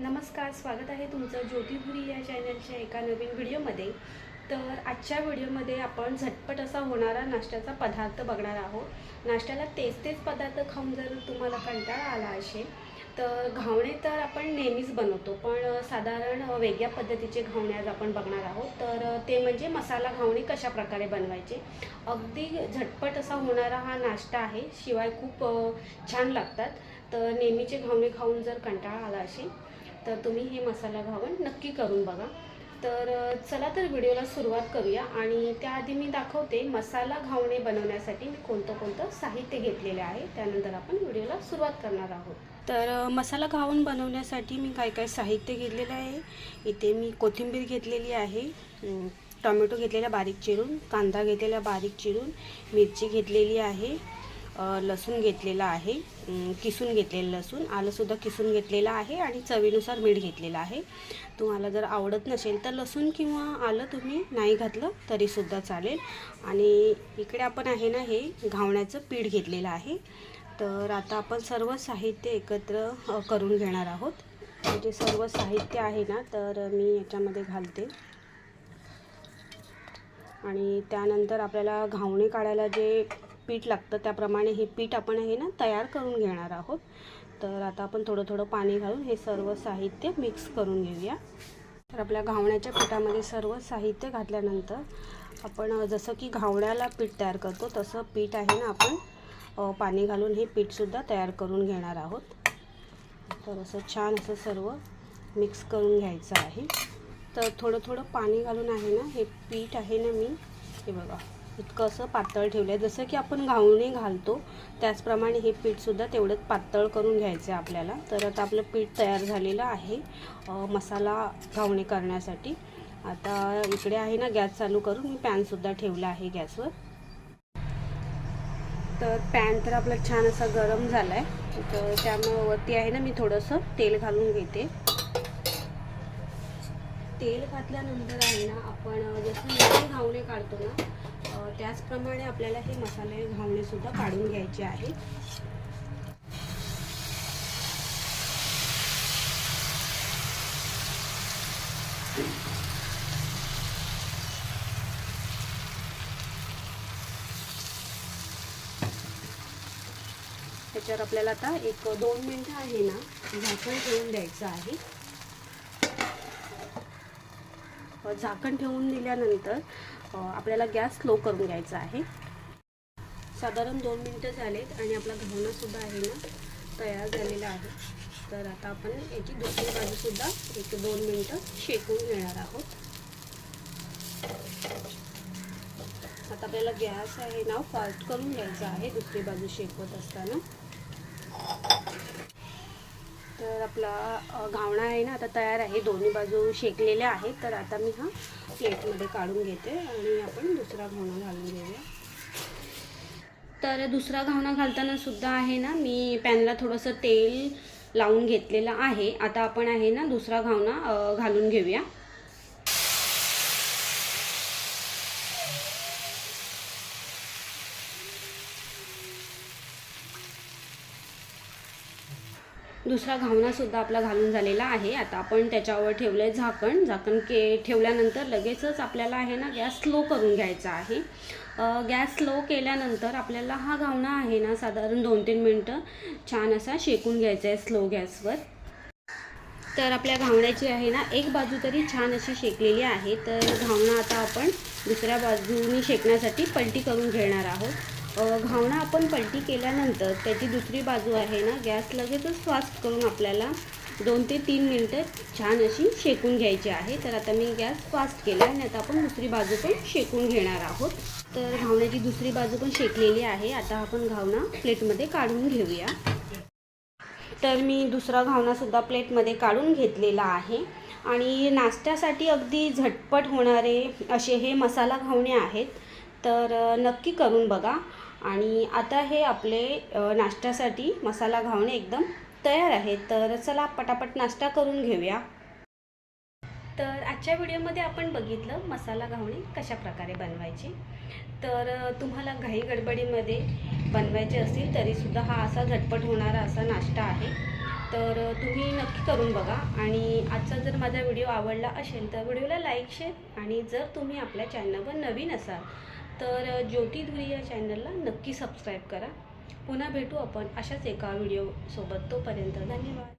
नमस्कार स्वागत आहे तुमचं ज्योतिपुरी या चॅनलच्या एका नवीन व्हिडिओमध्ये. तर आजच्या व्हिडिओमध्ये आपण झटपट असा होणारा नाश्त्याचा पदार्थ बघणार आहोत. नाश्त्याला तेच तेच पदार्थ खाऊन जर तुम्हाला कंटाळा आला असेल तर घावणे तर आपण नेहमीच बनवतो पण साधारण वेगळ्या पद्धतीचे घावणे आज आपण बघणार आहोत. तर ते म्हणजे मसाला घावणे कशा प्रकारे बनवायचे? अगदी झटपट असा होणारा हा नाश्ता आहे शिवाय खूप छान लागतात. तर नेहमीचे घावणे खाऊन जर कंटाळा आला असेल तर तुम्ही हे मसाला घावण नक्की करून बघा. तर चला तर व्हिडिओला सुरुवात करूया आणि त्याआधी मी दाखवते मसाला घावणे बनवण्यासाठी मी कोणतं कोणतं साहित्य घेतलेले आहे. त्यानंतर आपण व्हिडिओला सुरुवात करणार आहोत. तर मसाला घावण बनवण्यासाठी मी काय काय साहित्य घेतलेलं आहे. इथे मी कोथिंबीर घेतलेली आहे टोमॅटो घेतलेला बारीक चिरून कांदा घेतलेला बारीक चिरून मिरची घेतलेली आहे लसूण घेतलेला आहे. किसून घेतलेलं लसूण. आलंसुद्धा किसून घेतलेलं आहे आणि चवीनुसार मीठ घेतलेलं आहे. तुम्हाला जर आवडत नसेल तर लसूण किंवा आलं तुम्ही नाही घातलं तरीसुद्धा चालेल. आणि इकडे आपण आहे ना हे घावण्याचं पीठ घेतलेलं आहे. तर आता आपण सर्व साहित्य एकत्र करून घेणार आहोत. जे सर्व साहित्य आहे ना तर मी याच्यामध्ये घालते. आणि त्यानंतर आपल्याला घावणे काढायला जे पीठ लागतं त्याप्रमाणे हे पीठ आपण हे ना तयार करून घेणार आहोत. तर आता आपण थोडं थोडं पाणी घालून हे सर्व साहित्य मिक्स करून घेऊया. तर आपल्या घावण्याच्या पिठामध्ये सर्व साहित्य घातल्यानंतर आपण जसं की घावण्याला पीठ तयार करतो तसं पीठ आहे ना आपण पाणी घालून हे पीठसुद्धा तयार करून घेणार आहोत. तर असं छान असं सर्व मिक्स करून घ्यायचं आहे. तर थोडं थोडं पाणी घालून आहे ना हे पीठ आहे ना मी हे बघा. इतकं असं पातळ ठेवलं आहे जसं की आपण घावणे घालतो त्याचप्रमाणे हे पीठसुद्धा तेवढंच पातळ करून घ्यायचं आहे आपल्याला. तर आता आपलं पीठ तयार झालेलं आहे मसाला घावणे करण्यासाठी. आता इकडे आहे ना गॅस चालू करून मी पॅनसुद्धा ठेवला आहे गॅसवर. तर पॅन तर आपला छान असा गरम झाला आहे तर त्यामुळं वरती आहे ना मी थोडंसं तेल घालून घेते. तेल घातल्यानंतर आहे ना आपण जसं मोठे घावणे काढतो ना त्याचप्रमाणे आपल्याला हे मसाले घावणे सुद्धा काढून घ्यायचे आहे. त्याच्यावर आपल्याला आता एक दोन मिनटं आहे ना झाकण ठेवून द्यायचं आहे. झाकण ठेवून दिल्यानंतर आपल्याला गॅस स्लो करून घ्यायचा आहे. साधारण दोन मिनटं झालेत आणि आपला घावणासुद्धा आहे ना तयार झालेला आहे. तर आता आपण याची दुसरी बाजूसुद्धा एक दोन मिनटं शेकून घेणार आहोत. आता आपल्याला गॅस आहे ना फास्ट करून घ्यायचा आहे दुसरी बाजू शेकवत असताना. तर आपला घावणा आहे ना आता तयार आहे. दोन्ही बाजू शेकलेल्या आहेत. तर आता मी हा प्लेटमध्ये काढून घेते आणि आपण दुसरा घावणा घालून घेऊया. तर दुसरा घावणा घालताना सुद्धा आहे ना मी पॅनला थोडंसं तेल लावून घेतलेलं आहे. आता आपण आहे ना दुसरा घावणा घालून घेऊया. दुसरा घावणासुद्धा आपला घालून झालेला आहे. आता आपण त्याच्यावर ठेवलं आहे झाकण. झाकण के ठेवल्यानंतर लगेचच आपल्याला आहे ना गॅस स्लो करून घ्यायचा आहे. गॅस स्लो केल्यानंतर आपल्याला हा घावणा आहे ना साधारण दोन तीन मिनटं छान असा शेकून घ्यायचा आहे स्लो गॅसवर. तर आपल्या घावण्याची आहे ना एक बाजू तरी छान अशी शेकलेली आहे. तर घावणा आता आपण दुसऱ्या बाजूनी शेकण्यासाठी पलटी करून घेणार आहोत. घावणा आपण पलटी केल्यानंतर त्याची दुसरी बाजू आहे ना गॅस लगेचच फास्ट करून आपल्याला दोन ते तीन मिनटं छान अशी शेकून घ्यायची आहे. तर आता मी गॅस फास्ट केला आणि आता आपण दुसरी बाजू पण शेकून घेणार आहोत. तर घावण्याची दुसरी बाजू पण शेकलेली आहे. आता आपण घावणा प्लेटमध्ये काढून घेऊया. तर मी दुसरा घावणासुद्धा प्लेटमध्ये काढून घेतलेला आहे. आणि नाश्त्यासाठी अगदी झटपट होणारे असे हे मसाला घावणे आहेत. तर नक्की करून बघा. आणि आता हे आपले नाश्त्यासाठी मसाला घावणे एकदम तयार आहे. तर चला पटापट नाश्ता करून घेऊया. तर आजच्या व्हिडिओमध्ये आपण बघितलं मसाला घावणे कशा प्रकारे बनवायची. तर तुम्हाला घाई गडबडीमध्ये बनवायचे असतील तरीसुद्धा हा असा झटपट होणारा असा नाश्ता आहे. तर तुम्ही नक्की करून बघा. आणि आजचा जर माझा व्हिडिओ आवडला असेल तर व्हिडिओला लाईक शेअर आणि जर तुम्ही आपल्या चॅनलवर नवीन असाल तर ज्योती धुरी या चॅनलला नक्की सबस्क्राईब करा. पुन्हा भेटू आपण अशाच एका व्हिडिओसोबत तोपर्यंत धन्यवाद.